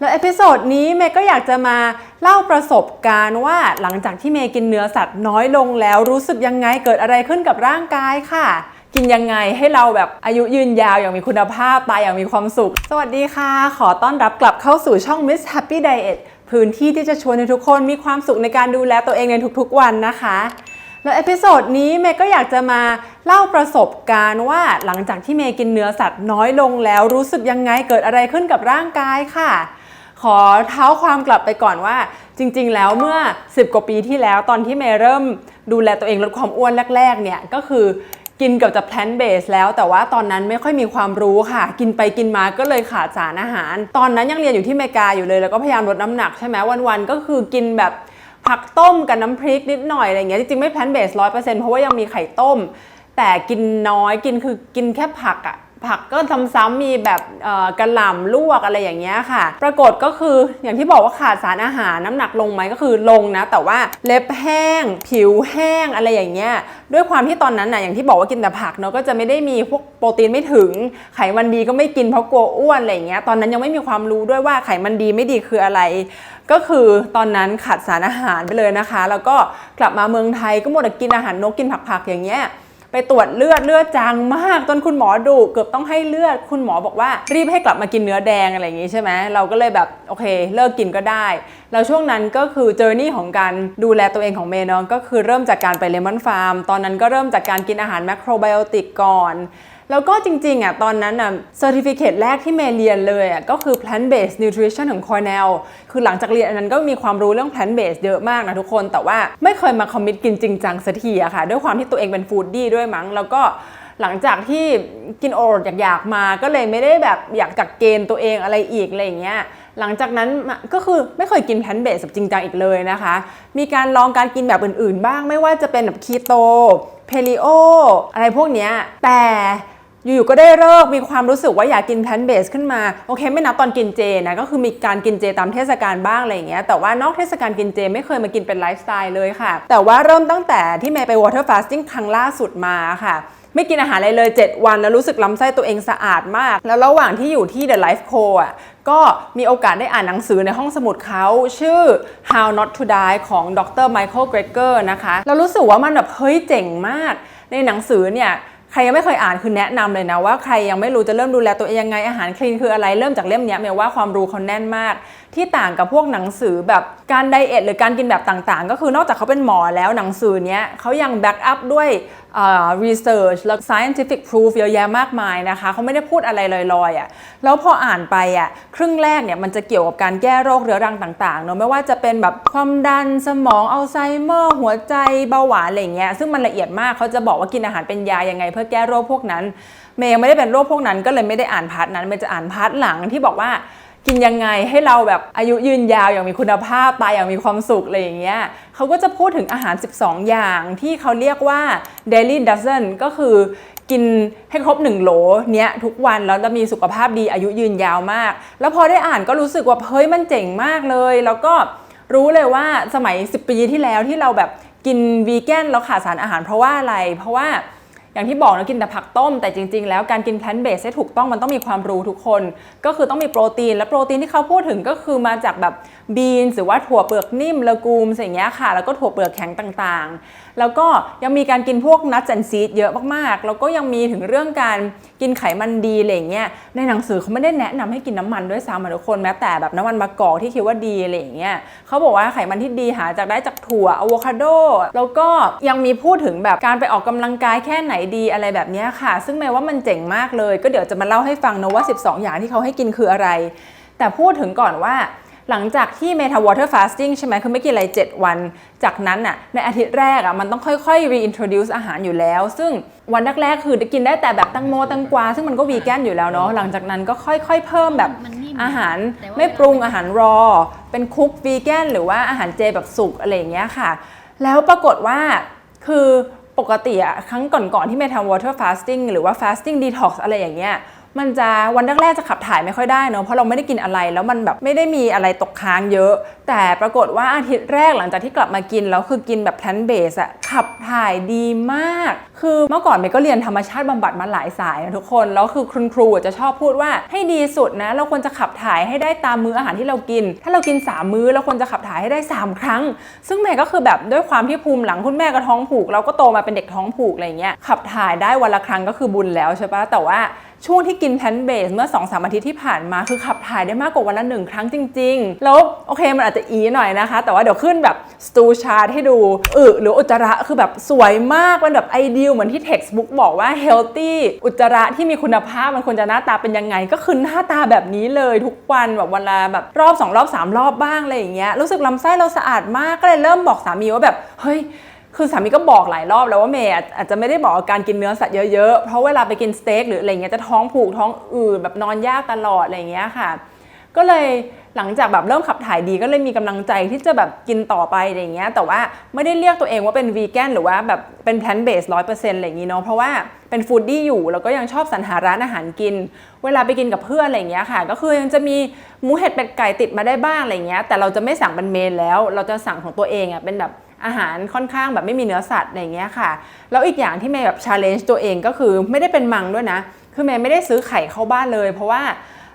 แล้วเอพิโซดนี้เมย์ก็อยากจะมาเล่าประสบการณ์ว่าหลังจากที่เมย์กินเนื้อสัตว์น้อยลงแล้วรู้สึกยังไงเกิดอะไรขึ้นกับร่างกายค่ะ กินยังไงให้เราแบบอายุยืนยาวอย่างมีคุณภาพตายอย่างมีความสุข สวัสดีค่ะ ขอต้อนรับกลับเข้าสู่ช่อง Miss Happy Diet พื้นที่ที่จะชวนให้ทุกคนมีความสุขในการดูแลตัวเองในทุกๆวันนะคะแล้วเอพิโซดนี้เมย์ก็อยากจะมาเล่าประสบการณ์ว่าหลังจากที่เมย์กินเนื้อสัตว์น้อยลงแล้วรู้สึกยังไงเกิดอะไรขึ้นกับร่างกายค่ะ ขอเท้าความกลับไปก่อนว่า จริง ๆ แล้วเมื่อ 10 กว่าปีที่แล้วตอนที่เมย์เริ่มดูแลตัวเองลดความอ้วนแรก ๆ เนี่ยก็คือกินเกับจะ plant base แล้วแต่ว่าตอนนั้นไม่ค่อยมีความรู้ค่ะ กินไปกินมาก็เลยขาดสารอาหาร ตอนนั้นยังเรียนอยู่ที่เมกาอยู่เลย แล้วก็พยายามลดน้ำหนักใช่ไหมวันๆก็คือกินแบบผักต้มกับน้ำพริกนิดหน่อยอะไรเงี้ยจริงๆไม่ plant base ร้อยเปอร์เซ็นต์เพราะว่ายังมีไข่ต้ม แต่กินน้อยกินคือกินแค่ผักอะ ผักก็ซ้ำๆมีแบบกระหล่ำลวกอะไรอย่างเงี้ยค่ะ ปรากฏก็คืออย่างที่บอกว่าขาดสารอาหารน้ำหนักลงไหมก็คือลงนะ แต่ว่าเล็บแห้ง ผิวแห้งอะไรอย่างเงี้ยด้วยความที่ตอนนั้นน่ะอย่างที่บอกว่ากินแต่ผักเนาะก็จะไม่ได้มีพวกโปรตีนไม่ถึง ไขมันดีก็ไม่กินเพราะกลัวอ้วนอะไรอย่างเงี้ยตอนนั้นยังไม่มีความรู้ด้วยว่าไขมันดีไม่ดีคืออะไร ก็คือตอนนั้นขาดสารอาหารไปเลยนะคะ แล้วก็กลับมาเมืองไทยก็หมดแต่กินอาหารนกกินผักๆอย่างเงี้ย ไปตรวจเลือดเลือดจางมากจนคุณหมอดุเกือบต้องให้เลือด คุณหมอบอกว่ารีบให้กลับมากินเนื้อแดงอะไรอย่างงี้ใช่ไหมเราก็เลยแบบโอเค เลิกกินก็ได้แล้วช่วงนั้นก็คือเจอร์นี่ของการดูแลตัวเองของเมย์น้องก็คือเริ่มจากการไปเลมอนฟาร์มตอนนั้นก็เริ่มจากการกินอาหารแมคโครไบโอติกก่อน แล้วก็จริงๆอะตอนนั้นอะเซอร์ติฟิเคตแรกที่เมย์เรียนเลยอะก็คือ plant based nutrition ของ Cornell คือหลังจากเรียนอันนั้นก็มีความรู้เรื่อง plant based เยอะมากนะทุกคน แต่ว่าไม่เคยมาคอมมิตกินจริงจังสักทีอะค่ะ ด้วยความที่ตัวเองเป็นฟู้ดดี้ด้วยมั้ง แล้วก็หลังจากที่กินโอรสอยากๆมาก็เลยไม่ได้แบบอยากกักเกณฑ์ตัวเองอะไรอีกอะไรอย่างเงี้ยหลังจากนั้นก็คือไม่เคยกินแพลนเบสแบบจริงจังอีกเลยนะคะ มีการลองการกินแบบอื่นๆบ้างไม่ว่าจะเป็นแบบคีโต เพลิโอ อะไรพวกเนี้ยแต่ อยู่ๆก็ได้เลิกมีความรู้สึกว่าอยากกินแพลนเบสขึ้นมา โอเค ไม่นับตอนกินเจนะ ก็คือมีการกินเจตามเทศกาลบ้างอะไรอย่างเงี้ยแต่ว่านอกเทศกาลกินเจไม่เคยมากินเป็นไลฟ์สไตล์เลยค่ะ แต่ว่าเริ่มตั้งแต่ที่เมย์ไป water fasting ครั้งล่าสุดมาค่ะไม่กินอาหารอะไรเลย 7 วันแล้วรู้สึกลำไส้ตัวเองสะอาดมาก แล้วระหว่างที่อยู่ที่ The Life Co อะก็มีโอกาสได้อ่านหนังสือในห้องสมุดเขา ชื่อ How Not to Die ของดร Michael Greger นะคะแล้วรู้สึกว่ามันแบบเฮ้ยเจ๋งมาก ในหนังสือเนี่ย ใครยังไม่เคยอ่านคือแนะนำเลยนะว่าใครยังไม่รู้จะเริ่มดูแลตัวเองยังไงอาหารคลีนคืออะไรเริ่มจากเล่มนี้เมยว่าความรู้เขาแน่นมาก ที่ต่างกับพวกหนังสือแบบการไดเอทหรือการกินแบบต่างๆ ก็คือนอกจากเขาเป็นหมอแล้วหนังสือเนี้ยเขายังแบ็กอัพด้วยเอ่อ research แล้ว scientific proof เยอะแยะมากมายนะคะเขาไม่ได้พูดอะไรลอยๆอะ่ะแล้วพออ่านไปอะ่ะครึ่งแรกเนี่ยมันจะเกี่ยวกับการแก้โรคเรื้อรังต่างๆเนอะไม่ว่าจะเป็นแบบความดันสมองอัลไซเมอร์หัวใจเบาหวานอะไรเงี้ยซึ่งมันละเอียดมากเขาจะบอกว่ากินอาหารเป็นยายังไง เพื่อแก้โรคพวกนั้นเมย์ยังไม่ได้เป็นโรคพวกนั้นก็เลยไม่ได้อ่านพาร์ทนั้นเมย์จะอ่านพาร์ทหลังที่บอกว่า กินยังไงให้เราแบบอายุยืนยาวอย่างมีคุณภาพตายอย่างมีความสุขอะไรอย่างเงี้ยเขาก็จะพูดถึงอาหาร 12 อย่างที่เขาเรียกว่า daily dozen ก็คือกินให้ครบ1โหลเนี้ยทุกวันแล้วจะมีสุขภาพดีอายุยืนยาวมาก แล้วพอได้อ่านก็รู้สึกว่าเฮ้ยมันเจ๋งมากเลย แล้วก็รู้เลยว่าสมัย 10 ปีที่แล้วที่เราแบบกินวีแกนแล้วขาดสารอาหารเพราะว่าอะไร เพราะว่า อย่างที่บอกนะกินแต่ผักต้มแต่จริง ๆ แล้วการกินแพลนเบสให้ถูกต้องมันต้องมีความรู้ทุกคน ก็คือต้องมีโปรตีน และโปรตีนที่เขาพูดถึงก็คือมาจากแบบบีนหรือว่าถั่วเปลือกนิ่มละกูมสิ่งเงี้ยค่ะ แล้วก็ถั่วเปลือกแข็งต่างๆ แล้วก็ยังมีการกินพวกนัทแอนซีดเยอะมากๆ แล้วก็ยังมีถึงเรื่องการกินไขมันดีอะไรอย่างเงี้ย ในหนังสือเขาไม่ได้แนะนำให้กินน้ำมันด้วยซ้ำอะทุกคนแม้แต่แบบน้ำมันมะกอกที่คิดว่าดีอะไรอย่างเงี้ยเขาบอกว่าไขมันที่ดีหาจากได้จากถั่วอะโวคาโด แล้วก็ยังมีพูดถึงแบบการไปออกกำลังกายแค่ไหนดีอะไรแบบนี้ค่ะ ซึ่งแม้ว่ามันเจ๋งมากเลย ก็เดี๋ยวจะมาเล่าให้ฟังนะว่า 12 อย่างที่เขาให้กินคืออะไร แต่พูดถึงก่อนว่า หลังจากที่เมทาวอเตอร์ฟาสติ้งใช่ไหมคือไม่กินอะไร 7 วัน จากนั้นน่ะในอาทิตย์แรกอะมันต้องค่อยๆ reintroduce อาหารอยู่แล้ว ซึ่งวันแรกๆคือกินได้แต่แบบตังโมตังกวา ซึ่งมันก็วีแกนอยู่แล้วเนาะหลังจากนั้นก็ค่อยๆ เพิ่มแบบมันนิ่มอาหารแต่ว่าไม่ปรุงอาหารรอ เป็นคุกวีแกนหรือว่าอาหารเจแบบสุกอะไรอย่างเงี้ยค่ะ แล้วปรากฏว่าคือปกติอะครั้งก่อนๆที่เมย์ทำ water fasting หรือว่า fasting detox อะไรอย่างเงี้ย มันจะวันแรกๆจะขับถ่ายไม่ค่อยได้เนอะเพราะเราไม่ได้กินอะไรแล้วมันแบบไม่ได้มีอะไรตกค้างเยอะ แต่ปรากฏว่าอาทิตย์แรกหลังจากที่กลับมากินแล้วคือกินแบบแพลนเบสอะขับถ่ายดีมาก คือเมื่อก่อนเมย์ก็เรียนธรรมชาติบำบัดมาหลายสายนะทุกคน แล้วคือคุณครูจะชอบพูดว่าให้ดีสุดนะ เราควรจะขับถ่ายให้ได้ตามมื้ออาหารที่เรากิน ถ้าเรากิน 3 มื้อเราควรจะขับถ่ายให้ได้ 3 ครั้ง ซึ่งเมย์ก็คือแบบด้วยความที่ภูมิหลังคุณแม่ก็ท้องผูก เราก็โตมาเป็นเด็กท้องผูกอะไรเงี้ยขับถ่ายได้วันละครั้งก็คือบุญแล้วใช่ปะแต่ว่าช่วงที่กินแพลนเบสเมื่อ2อสอาทิตย์ที่ผ่านมาคือขับถ่ายได้มากกว่าวันละหนึ่งครั้งจริง ๆ แล้วโอเคมันอาจจะอีหน่อยนะคะ แต่ว่าเดี๋ยวขึ้นแบบสตูชาร์ตให้ดูอึหรืออุจจาระคือแบบสวยมากมันแบบไอเดียเหมือนที่ textbook บอกว่า healthy อุจจาระที่มีคุณภาพมันควรจะหน้าตาเป็นยังไง ก็คือหน้าตาแบบนี้เลยทุกวันแบบวันละแบบรอบสองรอบสามรอบบ้างอะไรอย่างเงี้ยรู้สึกลำไส้เราสะอาดมากก็เลยเริ่มบอกสามีว่าแบบเฮ้ยคือสามีก็บอกหลายรอบแล้วว่าเมย์อาจจะไม่ได้บอกว่าการกินเนื้อสัตว์เยอะๆ เพราะเวลาไปกินสเต็กหรืออะไรเงี้ยจะท้องผูกท้องอืดแบบนอนยากตลอดอะไรเงี้ยค่ะ ก็เลย หลังจากแบบเริ่มขับถ่ายดีก็เลยมีกำลังใจที่จะแบบกินต่อไปอะไรเงี้ยแต่ว่าไม่ได้เรียกตัวเองว่าเป็นวีแกนหรือว่าแบบเป็นแพลนเบสร้อยเปอร์เซ็นต์อะไรอย่างงี้เนาะเพราะว่าเป็นฟู้ดดี้อยู่แล้วก็ยังชอบสรรหาร้านอาหารกิน เวลาไปกินกับเพื่อนอะไรเงี้ยค่ะ ก็คือยังจะมีหมูเห็ดเป็ดไก่ติดมาได้บ้างอะไรเงี้ยแต่เราจะไม่สั่งเป็นเมนแล้ว เราจะสั่งของตัวเองอะเป็นแบบอาหารค่อนข้างแบบไม่มีเนื้อสัตว์อะไรเงี้ยค่ะ แล้วอีกอย่างที่เมย์แบบชาเลนจ์ตัวเองก็คือไม่ได้เป็นมังด้วยนะ คือเมย์ไม่ได้ซื้อไข่เข้าบ้านเลย เพราะว่า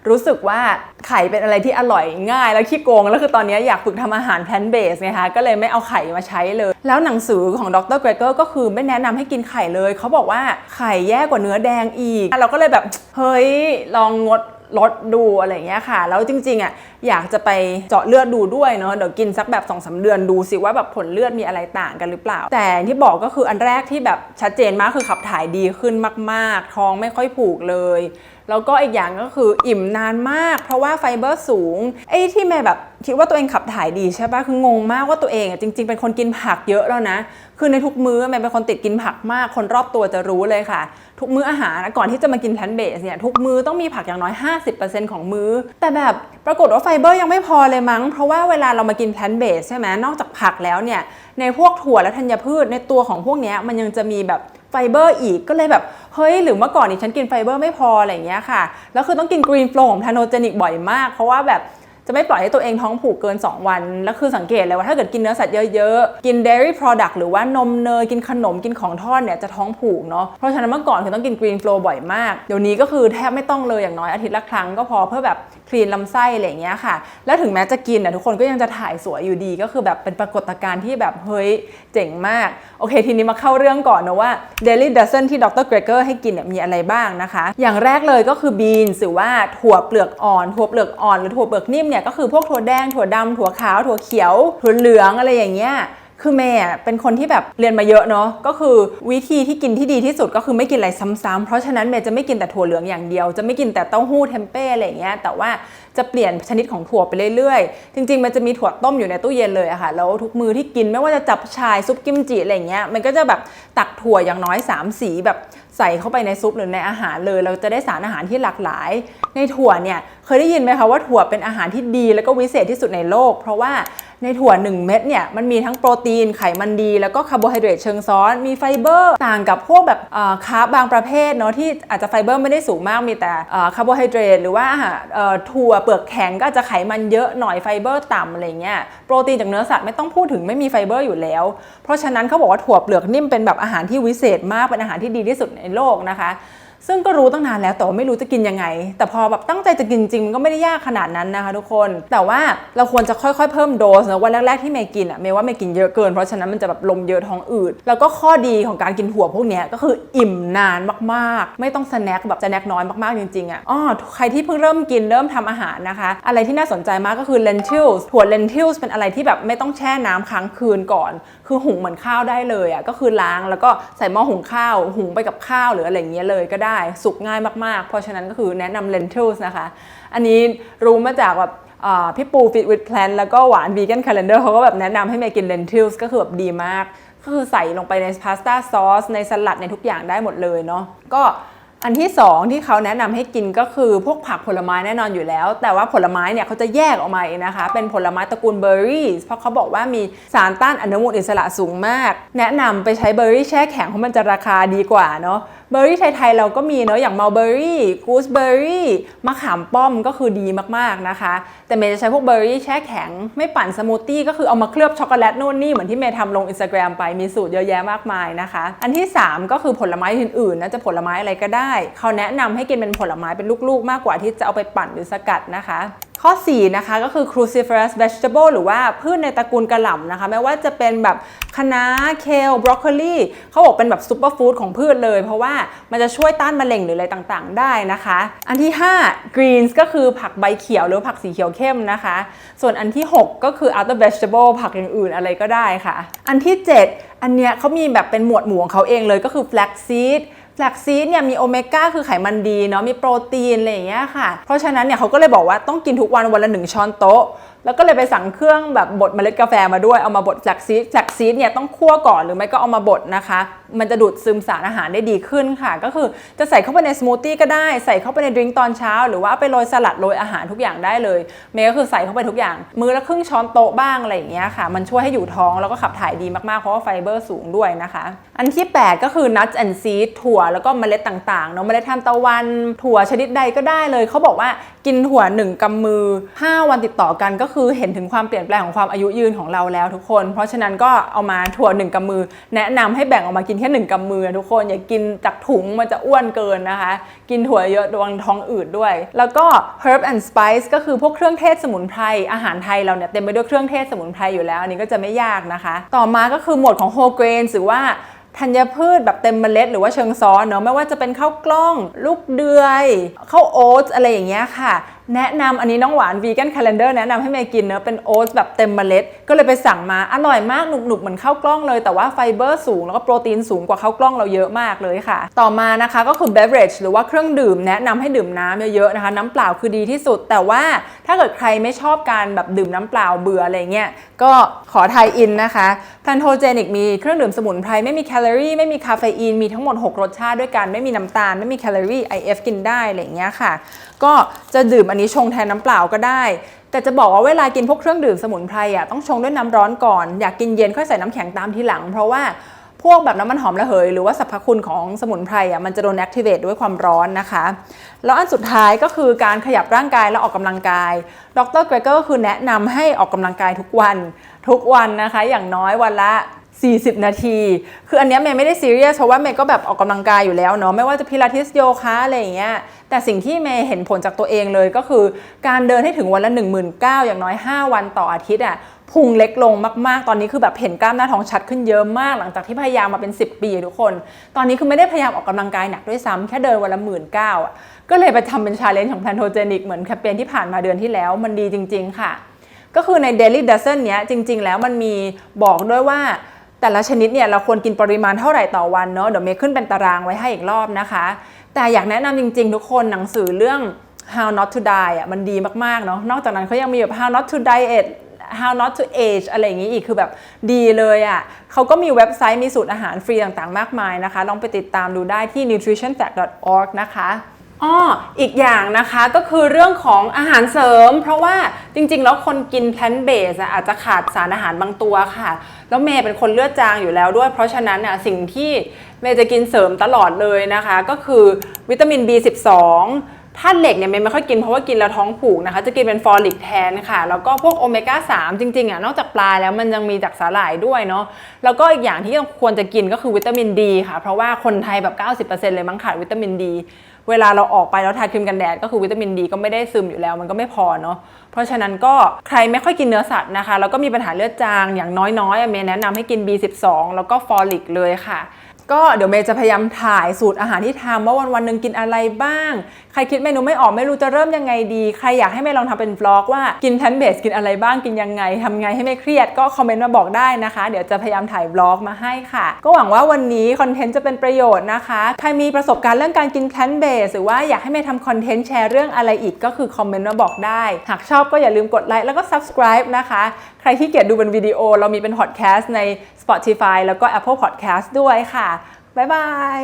รู้สึกว่าไข่เป็นอะไรที่อร่อยง่าย แล้วขี้โกง แล้วคือตอนนี้อยากฝึกทำอาหารแพลนเบสไงคะก็เลยไม่เอาไข่มาใช้เลย แล้วหนังสือของดรเกรเกอร์ก็คือไม่แนะนำให้กินไข่เลย เขาบอกว่าไข่แย่กว่าเนื้อแดงอีก เราก็เลยแบบเฮ้ยลองงดลดดูอะไรอย่างเงี้ยค่ะ แล้วจริงๆอะอยากจะไปเจาะเลือดดูด้วยเนาะเดี๋ยวกินสักแบบ2อสเดือนดูสิว่าแบบผลเลือดมีอะไรต่างกันหรือเปล่า แต่ที่บอกก็คืออันแรกที่แบบชัดเจนมากคือขับถ่ายดีขึ้นมาก ๆ ท้องไม่ค่อยผูกเลย แล้วก็อีกอย่างก็คืออิ่มนานมาก เพราะว่าไฟเบอร์สูงไอ้ที่แม่แบบคิดว่าตัวเองขับถ่ายดีใช่ปะคืองงมากว่าตัวเองอะจริง ๆ เป็นคนกินผักเยอะแล้วนะ คือในทุกมื้อแม่เป็นคนติดกินผักมาก คนรอบตัวจะรู้เลยค่ะ ทุกมื้ออาหารก่อนที่จะมากินแพลนเบสเนี่ยทุกมื้อต้องมีผักอย่างน้อย 50%ของมื้อ แต่แบบปรากฏว่าไฟเบอร์ยังไม่พอเลยมั้ง เพราะว่าเวลาเรามากินแพลนเบสใช่ไหมนอกจากผักแล้วเนี่ยในพวกถั่วและธัญพืชในตัวของพวกนี้มันยังจะมีแบบ ฟเบอร์อีกก็เลยแบบ เฮ้ย หรือเมื่อก่อนนี่ฉันกินไฟเบอร์ไม่พออะไรเงี้ยค่ะ แล้วคือต้องกินกรีนโฟลของพาโนเจนิกบ่อยมาก เพราะว่าแบบ จะไม่ปล่อยให้ตัวเองท้องผูกเกิน 2 วัน แล้วคือสังเกตเลยว่าถ้าเกิดกินเนื้อสัตว์เยอะๆ กิน dairy product หรือว่านมเนย กินขนมกินของทอดเนี่ยจะท้องผูกเนาะ เพราะฉะนั้นเมื่อก่อนคือต้องกิน green flow บ่อยมาก เดี๋ยวนี้ก็คือแทบไม่ต้องเลยอย่างน้อยอาทิตย์ละครั้งก็พอเพื่อแบบคลีนลำไส้อะไรอย่างเงี้ยค่ะ แล้วถึงแม้จะกินอะทุกคนก็ยังจะถ่ายสวยอยู่ดีก็คือแบบเป็นปรากฏการณ์ที่แบบเฮ้ยเจ๋งมาก โอเค ทีนี้มาเข้าเรื่องก่อนนะว่า daily dozen ที่ดรเกรเกอร์ให้กินเนี่ยมีอะไรบ้างนะคะ อย่างแรกเลยก็คือ beans หรือว่าถั่วเปลือกอ่อนถั่วเปลือกอ่อนหรือถั่วเปลือกนิ่มเนี่ยก็คือพวกถั่วแดง ถั่วดำถั่วขาว ถั่วเขียว ถั่วเหลืองอะไรอย่างเงี้ยคือเมย์เป็นคนที่แบบเรียนมาเยอะเนาะก็คือวิธีที่กินที่ดีที่สุดก็คือไม่กินอะไรซ้ำๆเพราะฉะนั้นเมย์จะไม่กินแต่ถั่วเหลืองอย่างเดียว จะไม่กินแต่เต้าหู้เทมเป้อะไรเงี้ยแต่ว่าจะเปลี่ยนชนิดของถั่วไปเรื่อยๆ จริง ๆ มันจะมีถั่วต้มอยู่ในตู้เย็นเลยอะค่ะแล้วทุกมือที่กินไม่ว่าจะจับชายซุปกิมจิอะไรเงี้ยมันก็จะแบบตักถั่วอย่างน้อย 3 สีแบบใส่เข้าไปในซุปหรือในอาหารเลย เราจะได้สารอาหารที่หลากหลาย ในถั่วเนี่ย เคยได้ยินไหมคะว่าถั่วเป็นอาหารที่ดีแล้วก็วิเศษที่สุดในโลก เพราะว่าในถั่ว 1 เม็ดเนี่ยมันมีทั้งโปรตีนไขมันดี แล้วก็คาร์โบไฮเดรตเชิงซ้อน มีไฟเบอร์ ต่างกับพวกแบบคาร์บบางประเภทเนาะที่อาจจะไฟเบอร์ไม่ได้สูงมากมีแต่คาร์โบไฮเดรตหรือว่าถั่วเปลือกแข็งก็จะไขมันเยอะหน่อยไฟเบอร์ต่ำอะไรเงี้ยโปรตีนจากเนื้อสัตว์ไม่ต้องพูดถึงไม่มีไฟเบอร์อยู่แล้ว เพราะฉะนั้นเขาบอกว่าถั่วเปลือกนิ่มเป็นแบบอาหารที่วิเศษมากเป็นอาหารที่ดีที่สุดในโลกนะคะ ซึ่งก็รู้ตั้งนานแล้วแต่ว่าไม่รู้จะกินยังไง แต่พอแบบตั้งใจจะกินจริงมันก็ไม่ได้ยากขนาดนั้นนะคะทุกคน แต่ว่าเราควรจะค่อยๆเพิ่มโดสนะวันแรกๆที่เมย์กินอะเมย์ว่าเมย์กินเยอะเกินเพราะฉะนั้นมันจะแบบลมเยอะท้องอืดแล้วก็ข้อดีของการกินถั่วพวกนี้ก็คืออิ่มนานมากๆ ไม่ต้องสแน็คแบบสแน็คน้อยมากๆจริงๆอะอ๋อใครที่เพิ่งเริ่มกินเริ่มทำอาหารนะคะ อะไรที่น่าสนใจมากก็คือ lentils ถั่ว lentils เป็นอะไรที่แบบไม่ต้องแช่น้ำค้างคืนก่อน คือหุงเหมือนข้าวได้เลยอะก็คือล้างแล้วก็ใส่หม้อหุงข้าว หุงไปกับข้าวหรืออะไรอย่างเงี้ยเลยก็ได้สุกง่ายมากๆ เพราะฉะนั้นก็คือแนะนำ lentils นะคะ อันนี้รู้มาจากแบบพี่ปู Fit with Plan แล้วก็หวาน Vegan Calendar เขาก็แบบแนะนำให้เมกิน lentils ก็คือแบบดีมาก ก็คือใส่ลงไปในพาสต้าซอสในสลัดในทุกอย่างได้หมดเลยเนาะก็อันที่ 2 ที่เขาแนะนำให้กินก็คือพวกผักผลไม้แน่นอนอยู่แล้ว แต่ว่าผลไม้เนี่ยเขาจะแยกออกมาเองนะคะ เป็นผลไม้ตระกูลเบอร์รี่เพราะเขาบอกว่ามีสารต้านอนุมูลอิสระสูงมาก แนะนำไปใช้เบอร์รี่แช่แข็งเพราะมันจะราคาดีกว่าเนาะ เบอร์รี่ไทยๆเราก็มีเนอะอย่างมัลเบอร์รี่กูสเบอร์รี่มะขามป้อมก็คือดีมากๆนะคะ แต่เมย์จะใช้พวกเบอร์รี่แช่แข็ง ไม่ปั่นสมูทตี้ก็คือเอามาเคลือบช็อกโกแลตนู่นนี่เหมือนที่เมย์ทำลง Instagram ไปมีสูตรเยอะแยะมากมายนะคะ อันที่ 3 ก็คือผลไม้อื่นๆนะจะผลไม้อะไรก็ได้ เขาแนะนำให้กินเป็นผลไม้เป็นลูกๆ มากกว่าที่จะเอาไปปั่นหรือสกัดนะคะ ข้อ 4 นะคะก็คือ cruciferous vegetable หรือว่าพืชในตระกูลกระหล่ำนะคะไม่ว่าจะเป็นแบบคะน้าเคลบรอกโคลีเขาบอกเป็นแบบซูเปอร์ฟู้ดของพืชเลย เพราะว่ามันจะช่วยต้านมะเร็งหรืออะไรต่างๆ ได้นะคะ อันที่ 5 greens ก็คือผักใบเขียวหรือผักสีเขียวเข้มนะคะ ส่วนอันที่ 6 ก็คือ other vegetable ผักอย่างอื่นอะไรก็ได้ค่ะ อันที่ 7 อันเนี้ยเขามีแบบเป็นหมวดหมู่ของเขาเองเลยก็คือ flax seed แฟลกซีดเนี่ยมีโอเมก้าคือไขมันดีเนาะมีโปรตีนอะไรอย่างเงี้ยค่ะ เพราะฉะนั้นเนี่ยเขาก็เลยบอกว่าต้องกินทุกวันวันละหนึ่งช้อนโต๊ะ แล้วก็เลยไปสั่งเครื่องแบบบดเมล็ดกาแฟมาด้วยเอามาบดแฟลกซีดแฟลกซีดเนี่ยต้องคั่วก่อนหรือไม่ก็เอามาบดนะคะ มันจะดูดซึมสารอาหารได้ดีขึ้นค่ะ ก็คือจะใส่เข้าไปในสมูทตี้ก็ได้ใส่เข้าไปในดริงก์ตอนเช้า หรือว่าไปโรยสลัดโรยอาหารทุกอย่างได้เลยเมย์ก็คือใส่เข้าไปทุกอย่าง มือละครึ่งช้อนโต๊ะบ้างอะไรอย่างเงี้ยค่ะ มันช่วยให้อยู่ท้องแล้วก็ขับถ่ายดีมากๆเพราะว่าไฟเบอร์สูงด้วยนะคะ อันที่ 8 ก็คือ nuts and seeds ถั่วแล้วก็เมล็ดต่างๆเนาะเมล็ดทานตะวันถั่วชนิดใดก็ได้เลยเขาบอกว่ากินถั่ว1กำมือ 5 วันติดต่อกันก็คือเห็นถึงความเปลี่ยนแปลงของความอายุยืนของเราแล้วทุกคน เพราะฉะนั้นก็เอามาถั่ว1กำมือ แนะนำให้แบ่งออกมากินแค่1กำมือนะทุกคนอย่ากินจากถุงมันจะอ้วนเกินนะคะ กินถั่วเยอะระวังท้องอืดด้วย แล้วก็ herb and spice ก็คือพวกเครื่องเทศสมุนไพรอาหารไทยเราเนี่ยเต็มไปด้วยเครื่องเทศสมุนไพรอยู่แล้วอันนี้ก็จะไม่ยากนะคะ ต่อมาก็คือหมวดของ whole grains หรือว่าธัญพืชแบบเต็มเมล็ดหรือว่าเชิงซ้อนเนาะไม่ว่าจะเป็นข้าวกล้อง ลูกเดือยข้าวโอ๊ตอะไรอย่างเงี้ยค่ะ แนะนำอันนี้น้องหวาน vegan calendar แนะนำให้เมย์กินเนอะเป็นโอ๊ตแบบเต็มเมล็ด ก็เลยไปสั่งมาอร่อยมากหนุบๆเหมือนข้าวกล้องเลย แต่ว่าไฟเบอร์สูงแล้วก็โปรตีนสูงกว่าข้าวกล้องเราเยอะมากเลยค่ะ ต่อมานะคะก็คือ beverage หรือว่าเครื่องดื่ม แนะนำให้ดื่มน้ำเยอะๆนะคะ น้ำเปล่าคือดีที่สุด แต่ว่าถ้าเกิดใครไม่ชอบการแบบดื่มน้ำเปล่าเบื่ออะไรเงี้ยก็ขอไทยอินนะคะ p l a n t o g e n i c มีเครื่องดื่มสมุนไพรไม่มีแคลอรี่ไม่มีคาเฟอีนมีทั้งหมด 6 รสชาติด้วยกันไม่มีน้ำตาลไม่มีแคลอรี่ IF กินได้อะไรเงี้ยค่ะ ก็จะดื่มอันนี้ชงแทนน้ำเปล่าก็ได้ แต่จะบอกว่าเวลากินพวกเครื่องดื่มสมุนไพรอะต้องชงด้วยน้ำร้อนก่อน อยากกินเย็นค่อยใส่น้ำแข็งตามทีหลัง เพราะว่าพวกแบบน้ำมันหอมระเหย หรือว่าสรรพคุณของสมุนไพรอะมันจะโดน activate ด้วยความร้อนนะคะ แล้วอันสุดท้ายก็คือการขยับร่างกายและออกกำลังกาย ดรเกรเกอร์ก็คือแนะนำให้ออกกำลังกายทุกวันทุกวันนะคะ อย่างน้อยวันละ 40 นาที คืออันนี้เมย์ไม่ได้ซีเรียสเพราะว่าเมย์ก็แบบออกกำลังกายอยู่แล้วเนาะไม่ว่าจะพิลาทิสโยคะอะไรอย่างเงี้ยแต่สิ่งที่เมย์เห็นผลจากตัวเองเลยก็คือ การเดินให้ถึงวันละ 1 9 0 0 0อย่างน้อย 5 วันต่ออาทิตย์อะพุงเล็กลงมากๆ ตอนนี้คือแบบเห็นกล้ามหน้าท้องชัดขึ้นเยอะมาก หลังจากที่พยายามมาเป็น 10 ปีทุกคน ตอนนี้คือไม่ได้พยายามออกกำลังกายหนักด้วยซ้ำแค่เดินวันละหมื่นเก้าอะก็เลยไปทำเป็นชาเลนจ์ของแพนโทเจนิกเหมือนแคมเปญที่ผ่านมาเดือนที่แล้วมันดีจริง ๆ ค่ะ ก็คือใน Daily Dozen เนี้ยจริง ๆ แล้วมันมีบอกด้วยว่า แต่ละชนิดเนี่ยเราควรกินปริมาณเท่าไหร่ต่อวันเนาะเดี๋ยวเมย์ขึ้นเป็นตารางไว้ให้อีกรอบนะคะ แต่อยากแนะนำจริง ๆ ทุกคนหนังสือเรื่อง how not to die อะมันดีมากๆเนาะนอกจากนั้นเขายังมีแบบ how not to diet how not to age อะไรอย่างนี้อีกคือแบบดีเลยอะ่ะเขาก็มีเว็บไซต์มีสูตรอาหารฟรีต่างๆ มากมายนะคะ ลองไปติดตามดูได้ที่ nutritionfact.org นะคะ อ้ออีกอย่างนะคะก็คือเรื่องของอาหารเสริม เพราะว่าจริงๆ แล้วคนกิน plant based อะอาจจะขาดสารอาหารบางตัวค่ะ แล้วเมย์เป็นคนเลือดจางอยู่แล้วด้วย เพราะฉะนั้นน่ะสิ่งที่เมย์จะกินเสริมตลอดเลยนะคะ ก็คือวิตามิน B12 ธาตุเหล็กเนี่ยเมย์ไม่ค่อยกินเพราะว่ากินแล้วท้องผูกนะคะ จะกินเป็นฟอลิกแทนค่ะ แล้วก็พวกโอเมก้า 3 จริงๆอะนอกจากปลาแล้วมันยังมีจากสาหร่ายด้วยเนาะแล้วก็อีกอย่างที่ควรจะกินก็คือวิตามินดีค่ะ เพราะว่าคนไทยแบบ 90%เลยมั้งขาดวิตามินดี เวลาเราออกไปแล้วทาครีมกันแดดก็คือวิตามินดีก็ไม่ได้ซึมอยู่แล้วมันก็ไม่พอเนาะเพราะฉะนั้นก็ใครไม่ค่อยกินเนื้อสัตว์นะคะแล้วก็มีปัญหาเลือดจางอย่างน้อยๆเมย์แนะนำให้กิน B12 แล้วก็ฟอลิกเลยค่ะ ก็เดี๋ยวเมย์จะพยายามถ่ายสูตรอาหารที่ทำว่าวันวันหนึ่งกินอะไรบ้าง ใครคิดเมนูไม่ออกไม่รู้จะเริ่มยังไงดี ใครอยากให้เมย์ลองทำเป็นบล็อกว่ากินแพนเบสกินอะไรบ้างกินยังไงทำไงให้ไม่เครียดก็คอมเมนต์มาบอกได้นะคะ เดี๋ยวจะพยายามถ่ายบล็อกมาให้ค่ะ ก็หวังว่าวันนี้คอนเทนต์จะเป็นประโยชน์นะคะ ใครมีประสบการณ์เรื่องการกินแพนเบสหรือว่าอยากให้เมย์ทำคอนเทนต์แชร์เรื่องอะไรอีกก็คือคอมเมนต์มาบอกได้ หากชอบก็อย่าลืมกดไลค์แล้วก็ subscribe นะคะ ใครที่เกียจดูเป็นวิดีโอเรามีเป็นพอดแคสต์ใน Spotify แล้วก็ Apple Podcast ด้วยค่ะ บ๊ายบาย